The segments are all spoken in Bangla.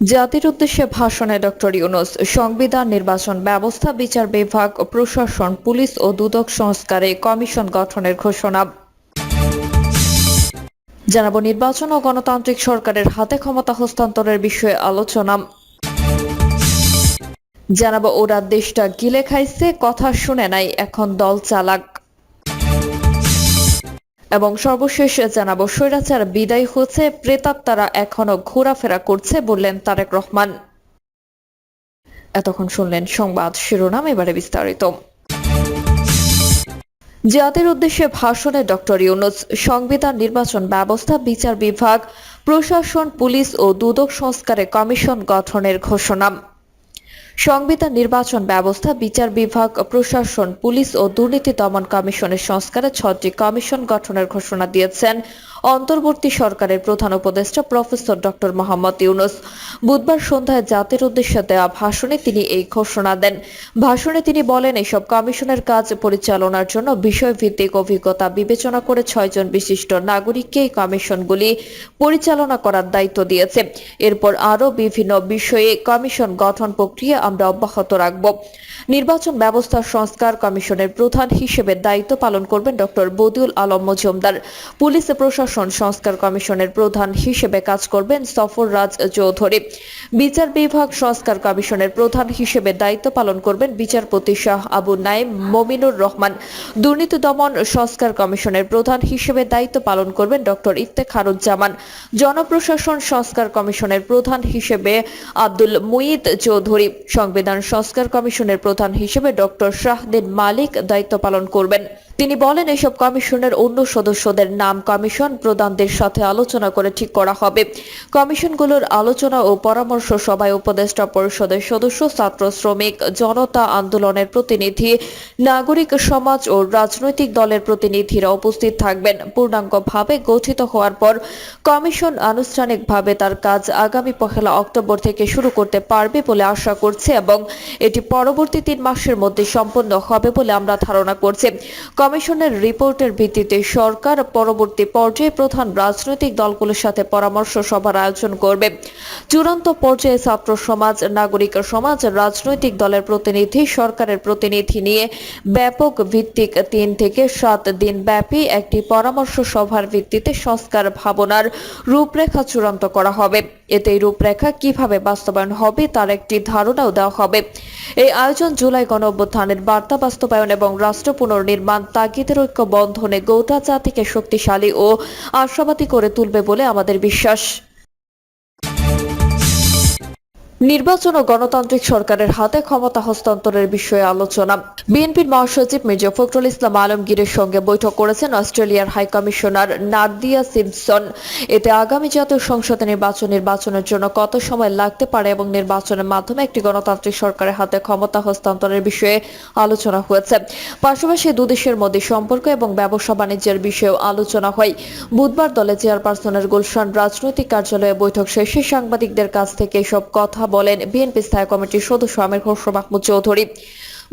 জাতির উদ্দেশ্যে ভাষণে ডক্টর ইউনুস। সংবিধান, নির্বাচন ব্যবস্থা, বিচার বিভাগ, প্রশাসন, পুলিশ ও দুদক সংস্কারে কমিশন গঠনের ঘোষণা। জানাব, নির্বাচন ও গণতান্ত্রিক সরকারের হাতে ক্ষমতা হস্তান্তরের বিষয়ে আলোচনা। জানাব, ওরা দেশটা গিলে খাইছে, কথা শুনে নাই, এখন দল চালাক। এবং সর্বশেষ জানাব, স্বৈরাচার বিদায় হচ্ছে প্রেতাত্মারা এখনও ঘোরাফেরা করছে বললেন তারেক রহমান। এতক্ষণ শুনলেন সংবাদ শিরোনাম, এবারে বিস্তারিত। জাতির উদ্দেশ্যে ভাষণে ডক্টর ইউনুস, সংবিধান নির্বাচন ব্যবস্থা, বিচার বিভাগ, প্রশাসন, পুলিশ ও দুদক সংস্কারে কমিশন গঠনের ঘোষণা। সংবিধান নির্বাচন ব্যবস্থা, বিচার বিভাগ, প্রশাসন, পুলিশ ও দুর্নীতি দমন কমিশনের সংস্কারে ছয়টি কমিশন গঠনের ঘোষণা দিয়েছেন। অন্তর্বর্তী সরকারের প্রধান উপদেষ্টা প্রফেসর ডক্টর মোহাম্মদ ইউনুস। বুধবার সন্ধ্যায় জাতির উদ্দেশ্যে দেওয়া ভাষণে তিনি এই ঘোষণা দেন। ভাষণে তিনি বলেন, এসব কমিশনের কাজ পরিচালনার জন্য বিষয়ভিত্তিক অভিজ্ঞতা বিবেচনা করে ছয়জন বিশিষ্ট নাগরিককে এই কমিশনগুলি পরিচালনা করার দায়িত্ব দিয়েছে। এরপর আরও বিভিন্ন বিষয়ে কমিশন গঠন প্রক্রিয়া আমরা অব্যাহত রাখব। নির্বাচন ব্যবস্থা সংস্কার কমিশনের প্রধান হিসেবে দায়িত্ব পালন করবেন ডক্টর বদিউল আলম মজুমদার। পুলিশ প্রশাসন সংস্কার কমিশনের প্রধান হিসেবে কাজ করবেন সফর রাজ চৌধুরী। বিচার বিভাগ সংস্কার কমিশনের প্রধান হিসেবে দায়িত্ব পালন করবেন বিচারপতি শাহ আবু নাইম মমিনুর রহমান। দুর্নীতি দমন সংস্কার কমিশনের প্রধান হিসেবে দায়িত্ব পালন করবেন ডক্টর ইফতেখারুজ্জামান। জনপ্রশাসন সংস্কার কমিশনের প্রধান হিসেবে আব্দুল মুইদ চৌধুরী। সংবিধান সংস্কার কমিশনের প্রধান হিসেবে ডক্টর শাহদিন মালিক দায়িত্ব পালন করবেন। তিনি বলেন, এসব কমিশনের অন্য সদস্যদের নাম কমিশন প্রধানদের সাথে আলোচনা করে ঠিক করা হবে। কমিশনগুলোর আলোচনা ও পরামর্শ সভায় উপদেষ্টা পরিষদের সদস্য, ছাত্র শ্রমিক, জনতা আন্দোলনের প্রতিনিধি, নাগরিক সমাজ ও রাজনৈতিক দলের প্রতিনিধিরা উপস্থিত থাকবেন। পূর্ণাঙ্গভাবে গঠিত হওয়ার পর কমিশন আনুষ্ঠানিকভাবে তার কাজ আগামী পহেলা অক্টোবর থেকে শুরু করতে পারবে বলে আশা করছে এবং এটি পরবর্তী তিন মাসের মধ্যে সম্পন্ন হবে বলে আমরা ধারণা করছি। কমিশনের রিপোর্টের ভিত্তিতে সরকার পরবর্তী পর্যায়ে প্রধান রাজনৈতিক দলগুলোর সাথে পরামর্শ সভার আয়োজন করবে। চূড়ান্ত পর্যায়ে ছাত্র সমাজ, নাগরিক সমাজ, রাজনৈতিক দলের প্রতিনিধি, সরকারের প্রতিনিধি নিয়ে ব্যাপক ভিত্তিক তিন থেকে সাত দিন ব্যাপী একটি পরামর্শ সভার ভিত্তিতে সংস্কার ভাবনার রূপরেখা চূড়ান্ত করা হবে। এতে রূপরেখা কীভাবে বাস্তবায়ন হবে তার একটি ধারণাও দেওয়া হবে। এই আয়োজন জুলাই গণ অভ্যুত্থানের বার্তা বাস্তবায়ন এবং রাষ্ট্র পুনর্নির্মাণ তাগিদের ঐক্য বন্ধনে গোটা জাতিকে শক্তিশালী ও আশাবাদী করে তুলবে বলে আমাদের বিশ্বাস। নির্বাচন ও গণতান্ত্রিক সরকারের হাতে ক্ষমতা হস্তান্তরের বিষয়ে আলোচনা। বিএনপির মহাসচিব মির্জা ফখরুল ইসলাম আলমগীরের সঙ্গে বৈঠক করেছেন অস্ট্রেলিয়ার হাই কমিশনার নার্দিয়া সিমসন। এতে আগামী জাতীয় সংসদে নির্বাচন নির্বাচনের জন্য কত সময় লাগতে পারে এবং নির্বাচনের মাধ্যমে একটি গণতান্ত্রিক সরকারের হাতে ক্ষমতা হস্তান্তরের বিষয়ে আলোচনা হয়েছে। পাশাপাশি দুদেশের মধ্যে সম্পর্ক এবং ব্যবসা বাণিজ্যের বিষয়েও আলোচনা হয়। বুধবার দলে চেয়ারপারসনের গুলশান রাজনৈতিক কার্যালয়ে বৈঠক শেষে সাংবাদিকদের কাছ থেকে এসব কথা বলেন বিএনপি স্থায়ী কমিটির সদস্য আমির খসরু মাহমুদ চৌধুরী।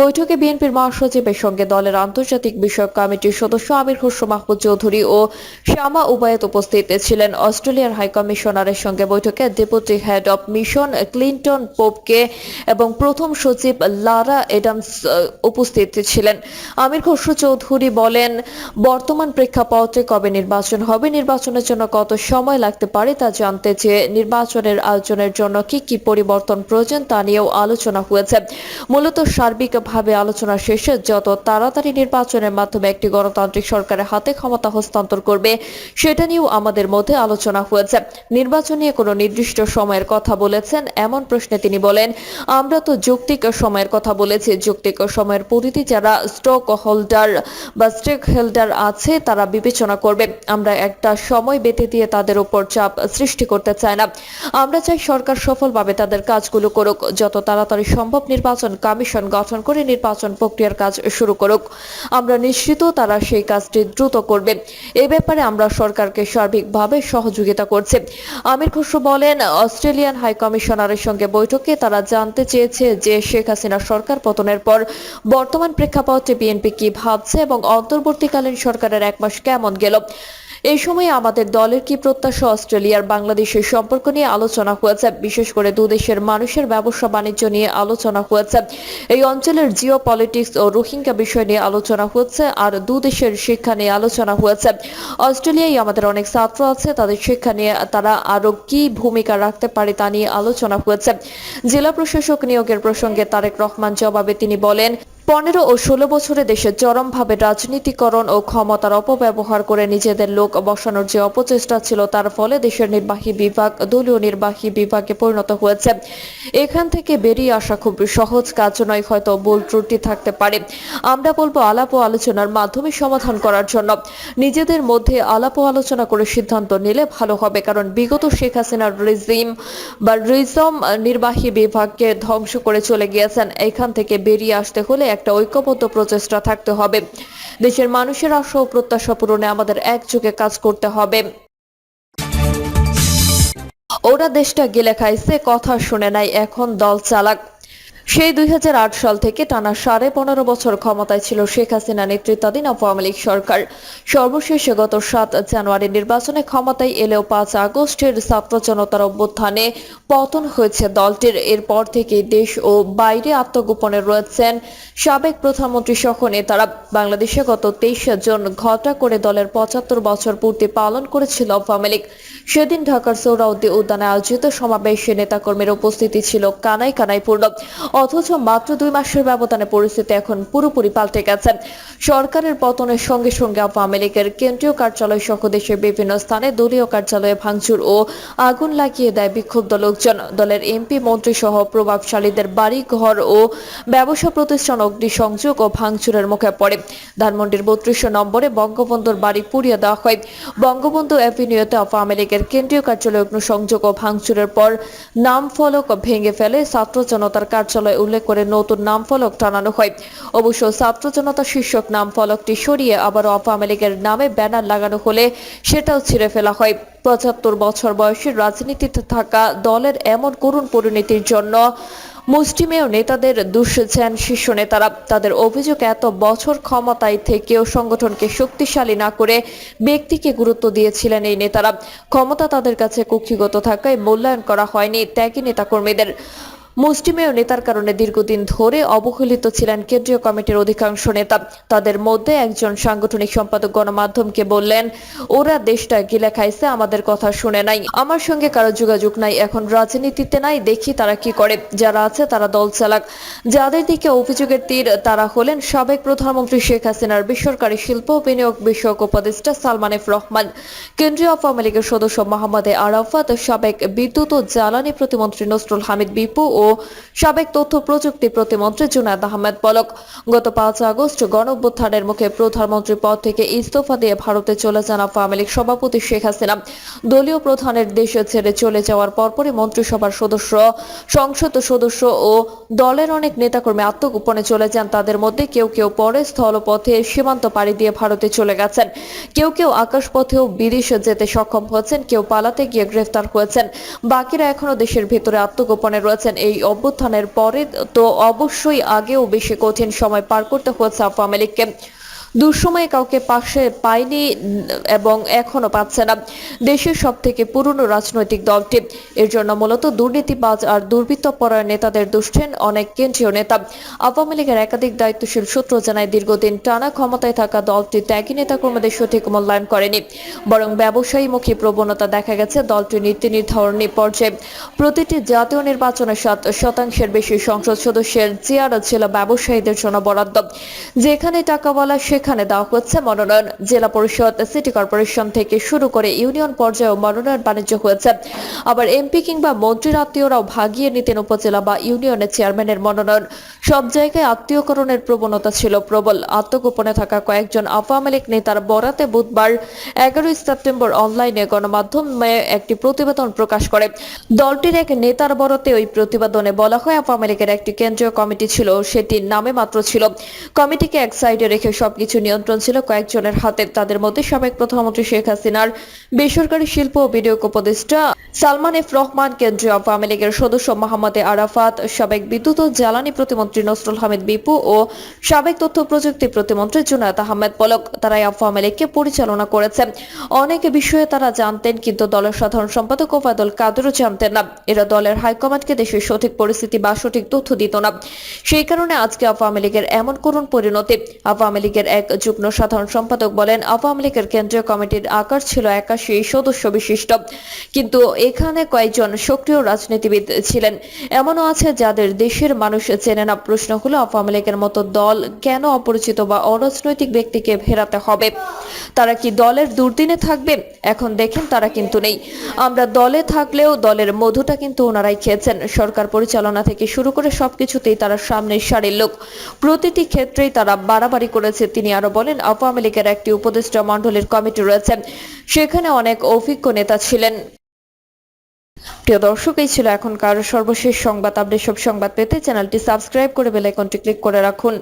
বৈঠকে বিএনপির মহাসচিবের সঙ্গে দলের আন্তর্জাতিক বিষয়ক কমিটির সদস্য আমির খসরু মাহমুদ চৌধুরী ও শ্যামা উবায়ত উপস্থিত ছিলেন। অস্ট্রেলিয়ার হাই কমিশনারের সঙ্গে বৈঠকে deputy head of mission Clinton পোপকে এবং প্রথম সচিব লারা এডামস উপস্থিত ছিলেন। আমির খসরু চৌধুরী বলেন, বর্তমান প্রেক্ষাপটে কবে নির্বাচন হবে, নির্বাচনের জন্য কত সময় লাগতে পারে তা জানতে চেয়ে নির্বাচনের আয়োজনের জন্য কি কি পরিবর্তন প্রয়োজন তা নিয়েও আলোচনা হয়েছে। মূলত সার্বিকভাবে আলোচনা শেষে যত তাড়াতাড়ি নির্বাচনের মাধ্যমে একটি গণতান্ত্রিক সরকারের হাতে ক্ষমতা হস্তান্তর করবে, সেটা নিয়েও আমাদের মধ্যে আলোচনা হয়েছে। নির্বাচন নিয়ে কোনো নির্দিষ্ট সময়ের কথা বলেছেন, এমন প্রশ্নে তিনি বলেন, আমরা তো যৌক্তিক সময়ের কথা বলেছি। যৌক্তিক সময়ের পরিধি যারা স্টক হোল্ডার বা স্টেক হোল্ডার আছে, তারা বিবেচনা করবে। আমরা একটা সময় বেঁধে দিয়ে তাদের উপর চাপ সৃষ্টি করতে চাই না। আমরা চাই সরকার সফলভাবে তাদের কাজগুলো করুক। যত তাড়াতাড়ি সম্ভব নির্বাচন কমিশন গঠন করে নির্বাচন প্রক্রিয়ার কাজ শুরু করুক। আমরা নিশ্চিত তারা সেই কাজটি দ্রুত করবে। এ ব্যাপারে আমরা সরকারকে সার্বিকভাবে সহযোগিতা করছি। আমির খসরু বলেন, অস্ট্রেলিয়ান হাই কমিশনারের সঙ্গে বৈঠকে তারা জানতে চেয়েছে যে শেখ হাসিনা সরকার পতনের পর বর্তমান প্রেক্ষাপটে বিএনপি কি ভাবছে এবং অন্তর্বর্তীকালীন সরকারের এক মাস কেমন গেল। এই সময় আমাদের দলের কি প্রত্যাশা অস্ট্রেলিয়ার বাংলাদেশের সম্পর্ক নিয়ে আলোচনা হয়েছে, বিশেষ করে দুদেশের মানুষের ব্যবসা বাণিজ্য নিয়ে আলোচনা হয়েছে। এই অঞ্চলের জিও পলিটিক্স ও রোহিঙ্গা বিষয় নিয়ে আলোচনা হচ্ছে আর দুদেশের শিক্ষা নিয়ে আলোচনা হয়েছে। অস্ট্রেলিয়ায় আমাদের অনেক ছাত্র আছে, তাদের শিক্ষা নিয়ে তারা আরও কি ভূমিকা রাখতে পারে তা নিয়ে আলোচনা হয়েছে। জেলা প্রশাসক নিয়োগের প্রসঙ্গে তারেক রহমান জবাবে তিনি বলেন পনেরো ও ষোলো বছরে দেশে চরমভাবে রাজনীতিকরণ ও ক্ষমতার অপব্যবহার করে নিজেদের লোক বসানোর যে অপচেষ্টা ছিল, তার ফলে দেশের নির্বাহী বিভাগ, দলীয় নির্বাহী বিভাগে পরিণত হয়েছে। এখান থেকে বেরিয়ে আসা খুব সহজ কাজ নয়, হয়তো ভুল ত্রুটি থাকতে পারে। আমরা বলব আলাপ ও আলোচনার মাধ্যমে সমাধান করার জন্য। নিজেদের মধ্যে আলাপ ও আলোচনা করে সিদ্ধান্ত নিলে ভালো হবে, কারণ বিগত শেখ হাসিনার রিজিম বা রিজম নির্বাহী বিভাগকে ধ্বংস করে চলে গিয়েছেন। এখান থেকে বেরিয়ে আসতে হলে একটা ঐক্যবদ্ধ প্রচেষ্টা থাকতে হবে। দেশের মানুষের আশা ও প্রত্যাশা পূরণে আমাদের একযোগে কাজ করতে হবে। ওরা দেশটা গেলে খাইছে, কথা শুনে নাই, এখন দল চালাক। সেই দুই হাজার আট সাল থেকে টানা সাড়ে পনেরো বছর ক্ষমতায় ছিল শেখ হাসিনা নেতৃত্বাধীন আওয়ামী লীগ সরকার। সর্বশেষ গত সাত জানুয়ারি নির্বাচনে ক্ষমতায় এলেও পাঁচ আগস্টের ছাত্র জনতার অভ্যুত্থানে পতন হয়েছে দলটির। এরপর থেকে দেশ ও বাইরে আত্মগোপনে রয়েছেন সাবেক প্রধানমন্ত্রী সহ নেতারা। বাংলাদেশে গত তেইশে জন ঘটা করে দলের পঁচাত্তর বছর পূর্তি পালন করেছিল আওয়ামী লীগ। সেদিন ঢাকার সৌরাউদ্দি উদ্যানে আয়োজিত সমাবেশে নেতাকর্মীর উপস্থিতি ছিল কানাই কানাই পূর্ণ অথচ মাত্র দুই মাসের ব্যবধানে পরিস্থিতি এখন পুরোপুরি পাল্টে গেছে। সরকারের পতনের সঙ্গে সঙ্গে আওয়ামী লীগের কেন্দ্রীয় কার্যালয় সহ দেশের বিভিন্ন স্থানে দলীয় কার্যালয়ে ভাঙচুর ও আগুন লাগিয়ে দেয় বিক্ষুব্ধ লোকজন। দলের এমপি মন্ত্রী সহ প্রভাবশালীদের বাড়ি ঘর ও ব্যবসা প্রতিষ্ঠান অগ্নিসংযোগ ও ভাঙচুরের মুখে পড়ে। ধানমন্ডির বত্রিশ নম্বরে বঙ্গবন্ধুর বাড়ি পুড়িয়ে দেওয়া হয়। বঙ্গবন্ধু অ্যাভিনিউতে আওয়ামী লীগের কেন্দ্রীয় কার্যালয় অগ্নিসংযোগ ও ভাঙচুরের পর নাম ফলক ভেঙে ফেলে ছাত্র জনতার কার্যালয় উল্লেখ করে নতুন নাম ফলক টানানো হয়। অবশ্য ছাত্র জনতা শীর্ষক নাম ফলকটি সরিয়ে আবারও আওয়ামী লীগের নামে ব্যানার লাগানো হলে সেটাও ছিঁড়ে ফেলা হয়। পঁচাত্তর বছর বয়সের রাজনীতিতে থাকা দলের এমন করুণ পরিণতির জন্য মুষ্টিমেয় নেতাদের দুষছেন শীর্ষ নেতারা। তাদের অভিযোগ, এত বছর ক্ষমতায় থেকেও সংগঠনকে শক্তিশালী না করে ব্যক্তিকে গুরুত্ব দিয়েছিলেন এই নেতারা। ক্ষমতা তাদের কাছে কুক্ষিগত থাকায় মূল্যায়ন করা হয়নি ত্যাগী নেতাকর্মীদের। মুষ্টিমেয় নেতার কারণে দীর্ঘদিন ধরে অবহেলিত ছিলেন কেন্দ্রীয় কমিটির অধিকাংশ নেতা। তাদের মধ্যে একজন সাংগঠনিক সম্পাদক গণমাধ্যমকে বললেন, ওরা দেশটা গিলে খাইছে, আমাদের কথা শুনে নাই। আমার সঙ্গে কারও যোগাযোগ নাই, এখন রাজনীতিতে নাই, দেখি তারা কি করে। যারা আছে তারা দল চালাক। যাদের দিকে অভিযোগের তীর, তারা হলেন সাবেক প্রধানমন্ত্রী শেখ হাসিনার বেসরকারি শিল্প বিনিয়োগ বিষয়ক উপদেষ্টা সালমান এফ রহমান। কেন্দ্রীয় আওয়ামী লীগের সদস্য মোহাম্মদ আরাফাত, সাবেক বিদ্যুৎ ও জ্বালানি প্রতিমন্ত্রী নসরুল হামিদ বিপু ও সাবেক তথ্য প্রযুক্তি প্রতিমন্ত্রী জুনায়দ আহমেদ পলক। গত পাঁচ আগস্ট গণ অভ্যুত্থানের মুখে প্রধানমন্ত্রী পদ থেকে ইস্তফা দিয়ে ভারতে চলে যান আওয়ামী লীগ সভাপতি শেখ হাসিনা। দলীয় প্রধানের দেশে ছেড়ে চলে যাওয়ার পরপরই মন্ত্রিসভার সদস্য, সংসদ সদস্য ও দলের অনেক নেতাকর্মী আত্মগোপনে চলে যান। তাদের মধ্যে কেউ কেউ পরে স্থলপথে সীমান্ত পাড়ি দিয়ে ভারতে চলে গেছেন। কেউ কেউ আকাশপথেও বিদেশে যেতে সক্ষম হয়েছেন, কেউ পালাতে গিয়ে গ্রেফতার হয়েছেন। বাকিরা এখনও দেশের ভেতরে আত্মগোপনে রয়েছেন। এই অভ্যুত্থানের পরে তো অবশ্যই আগেও বেশি কঠিন সময় পার করতে হয়েছে আওয়ামী লীগকে দুঃসময়ে কাউকে পাশে পায়নি এবং এখনও পাচ্ছে না। দেশের সব থেকে পুরনো রাজনৈতিক দলটি। এর জন্য মূলত দুর্নীতিবাজ আর দুর্বৃত্তপরায়ণ নেতাদের দুষ্টেন অনেক কেন্দ্রীয় নেতা। আওয়ামী লীগের একাধিক দায়িত্বশীল সূত্র জানায়, দীর্ঘদিন টানা ক্ষমতায় থাকা দলটি ত্যাগী নেতাকর্মীদের সঠিক মূল্যায়ন করেনি। বরং ব্যবসায়ীমুখী প্রবণতা দেখা গেছে দলটির নীতি নির্ধারণী পর্যায়ে প্রতিটি জাতীয় নির্বাচনে সাত শতাংশের বেশি সংসদ সদস্যের চেয়ার ছিল ব্যবসায়ীদের জন্য বরাদ্দ। যেখানে টাকাওয়ালা সেখানে দেওয়া হচ্ছে মনোনয়ন। জেলা পরিষদ, সিটি কর্পোরেশন থেকে শুরু করে ইউনিয়ন পর্যায়েও মনোনয়ন বাণিজ্য হয়েছে। আবার এমপি কিংবা মন্ত্রীর আত্মীয়রাও ভাগিয়ে নিতেন উপজেলা বা ইউনিয়নের চেয়ারম্যানের মনোনয়ন। সব জায়গায় আত্মীয়করণের প্রবণতা ছিল প্রবল। আত্মগোপনে থাকা কয়েকজন আওয়ামী লীগ নেতার বরাতে বুধবার, এগারোই সেপ্টেম্বর অনলাইনে গণমাধ্যমে একটি প্রতিবেদন প্রকাশ করে। দলটির এক নেতার বরাতে ওই প্রতিবেদনে বলা হয়, আওয়ামী লীগের একটি কেন্দ্রীয় কমিটি ছিল, সেটির নামে মাত্র ছিল। কমিটিকে এক সাইডে রেখে সবকিছু সবকিছু নিয়ন্ত্রণ ছিল কয়েকজনের হাতে। তাদের মধ্যে সাবেক প্রধানমন্ত্রী শেখ হাসিনার বেসরকারি শিল্প ও বিনিয়োগ উপদেষ্টা সালমান এফ রহমান, কেন্দ্রীয় আওয়ামী লীগের সদস্য মোহাম্মদ আরাফাত, সাবেক বিদ্যুৎ ও জ্বালানি প্রতিমন্ত্রী নসরুল হামিদ বিপু ও সাবেক তথ্য প্রযুক্তি প্রতিমন্ত্রী জুনায়দ আহমেদ পলক তারাই আওয়ামী লীগকে পরিচালনা করেছেন। অনেক বিষয়ে তারা জানতেন, কিন্তু দলের সাধারণ সম্পাদক ওবায়দুল কাদেরও জানতেন না। এরা দলের হাইকমান্ডকে দেশের সঠিক পরিস্থিতি বা সঠিক তথ্য দিত না। সেই কারণে আজকে আওয়ামী লীগের এমন করুণ পরিণতি। আওয়ামী লীগের এক যুগ্ম সাধারণ সম্পাদক বলেন, আওয়ামী লীগের কেন্দ্রীয় কমিটির আকার ছিল একাশি সদস্য বিশিষ্ট। কিন্তু এখানে কয়েকজন সক্রিয় রাজনীতিবিদ ছিলেন। এমনও আছে যাদের দেশের মানুষ চেনে না। প্রশ্ন হলো, আওয়ামী লীগের মতো দল কেন অপরিচিত বা অরাজনৈতিক ব্যক্তিকে ফেরাতে হবে? তারা কি দলের দুর্দিনে থাকবে? এখন দেখেন তারা কিন্তু নেই। আমরা দলে থাকলেও দলের মধুটা কিন্তু ওনারাই খেয়েছেন। সরকার পরিচালনা থেকে শুরু করে সবকিছুতেই তারা সামনের সারির লোক। প্রতিটি ক্ষেত্রেই তারা বাড়াবাড়ি করেছে, তিনি আরও বলেন, আওয়ামী লীগের একটি উপদেষ্টা মণ্ডলের কমিটি রয়েছে। সেখানে অনেক অভিজ্ঞ নেতা ছিলেন। প্রিয় দর্শক, এই ছিল এখনকার সর্বশেষ সংবাদ। আপডেট সব সংবাদ পেতে চ্যানেলটি সাবস্ক্রাইব করে বেল আইকনটি ক্লিক করে রাখুন।